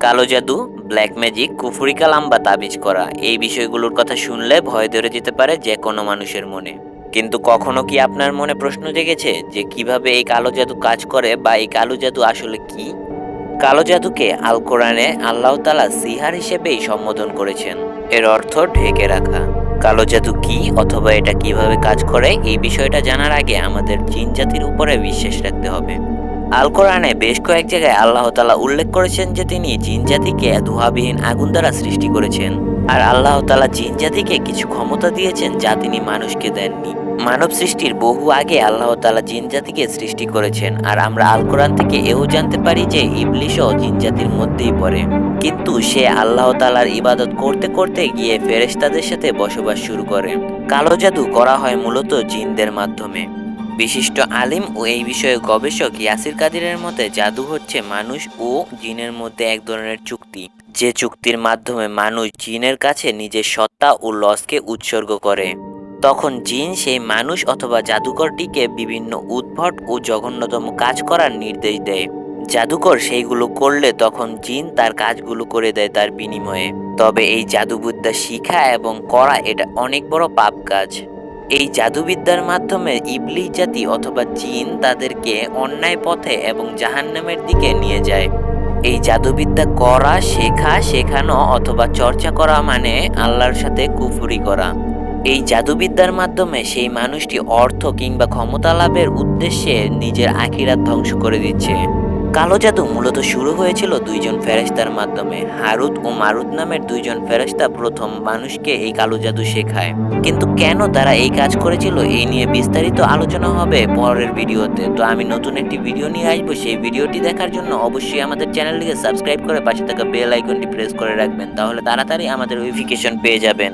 কালো জাদু black magic কুফুরি কালাম বা তাবিজ করা। এই বিষয়গুলোর কথা শুনলে ভয় ধরে যেতে পারে যে কোনো মানুষের মনে। কিন্তু কখনো কি আপনার মনে প্রশ্ন জেগেছে যে কীভাবে এই কালো জাদু কাজ করে বা এই কালো জাদু আসলে কি? কালো জাদুকে আল কোরআনে আল্লাহ তালা সিহার হিসেবেই সম্বোধন করেছেন। এর অর্থ ঢেকে রাখা। কালো জাদু কি অথবা এটা কীভাবে কাজ করে এই বিষয়টা জানার আগে আমাদের জিন জাতির উপরে বিশ্বাস রাখতে হবে। আল কোরআনে বেশ কয়েক জায়গায় আল্লাহ তালা উল্লেখ করেছেন যে তিনি জিন জাতিকে ধোঁয়াবিহীন আগুন দ্বারা সৃষ্টি করেছেন। আর আল্লাহ তালা জিন জাতিকে কিছু ক্ষমতা দিয়েছেন যা তিনি মানুষকে দেননি। মানব সৃষ্টির বহু আগে আল্লাহ তালা জিন জাতিকে সৃষ্টি করেছেন। আর আমরা আল কোরআন থেকে এও জানতে পারি যে ইবলিশও জিন জাতির মধ্যেই পড়ে। কিন্তু সে আল্লাহ তালার ইবাদত করতে করতে গিয়ে ফেরেশতাদের সাথে বসবাস শুরু করে। কালো জাদু করা হয় মূলত জিনদের মাধ্যমে। বিশিষ্ট আলিম ও এই বিষয়ে গবেষক ইয়াসির কাদিরের মতে জাদু হচ্ছে মানুষ ও জিনের মধ্যে এক ধরনের চুক্তি। যে চুক্তির মাধ্যমে মানুষ জিনের কাছে নিজের সত্তা ও লসকে উৎসর্গ করে। তখন জিন সেই মানুষ অথবা জাদুকরটিকে বিভিন্ন উদ্ভট ও জঘন্যতম কাজ করার নির্দেশ দেয়। জাদুকর সেইগুলো করলে তখন জিন তার কাজগুলো করে দেয় তার বিনিময়ে। তবে এই জাদুবিদ্যা শিখা এবং করা এটা অনেক বড় পাপ কাজ। এই জাদুবিদ্যার মাধ্যমে ইবলিশ জাতি অথবা জিন তাদেরকে অন্যায় পথে এবং জাহান্নামের দিকে নিয়ে যায়। এই জাদুবিদ্যা করা, শেখা, শেখানো অথবা চর্চা করা মানে আল্লাহর সাথে কুফুরি করা। এই জাদুবিদ্যার মাধ্যমে সেই মানুষটি অর্থ কিংবা ক্ষমতা লাভের উদ্দেশ্যে নিজের আখিরাত ধ্বংস করে দিচ্ছে। কালো জাদু মূলত শুরু হয়েছিল দুইজন ফেরেস্তার মাধ্যমে। হারুত ও মারুত নামের দুইজন ফেরেশতা প্রথম মানুষকে এই কালো জাদু শেখায়। কিন্তু কেন তারা এই কাজ করেছিল এই নিয়ে বিস্তারিত আলোচনা হবে পরের ভিডিওতে। তো আমি নতুন একটি ভিডিও নিয়ে আসব, সেই ভিডিওটি দেখার জন্য অবশ্যই আমাদের চ্যানেলটিকে সাবস্ক্রাইব করে পাশে থাকা বেল আইকনটি প্রেস করে রাখবেন, তাহলে তাড়াতাড়ি আমাদের নোটিফিকেশন পেয়ে যাবেন।